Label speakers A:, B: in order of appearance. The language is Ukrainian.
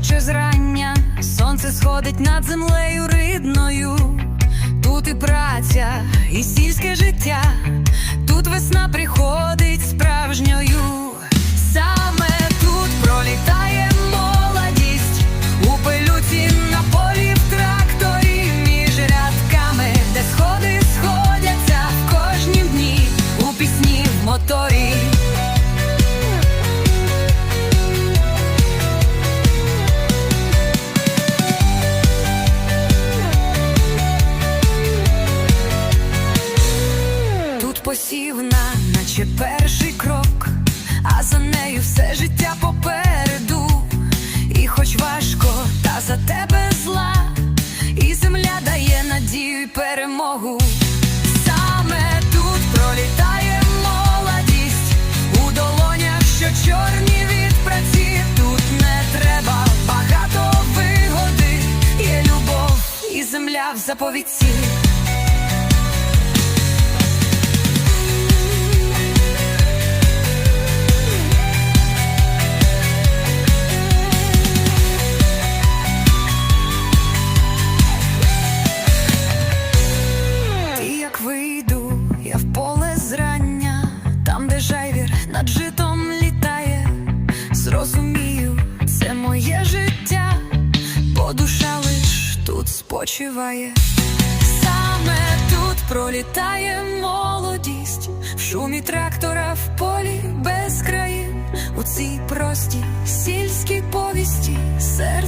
A: хоче зрання, сонце сходить над землею ридною. Тут і праця, і сільське життя, тут весна приходить справжньою. Саме тут пролітає молодість у пилюці на полі в тракторі між рядками, де сходи сходяться в кожнім дні у пісні в моторі. Тут наче перший крок, а за нею все життя попереду. І хоч важко, та за тебе зла, і земля дає надію й перемогу. Саме тут пролітає молодість у долонях, що чорні від праці. Тут не треба багато вигоди, є любов і земля в заповідці. Там, над житом літає, зрозумію, це моє життя, бо душа лиш тут спочиває. Саме тут пролітає молодість, в шумі трактора в полі без країн, у цій простій сільській повісті серце.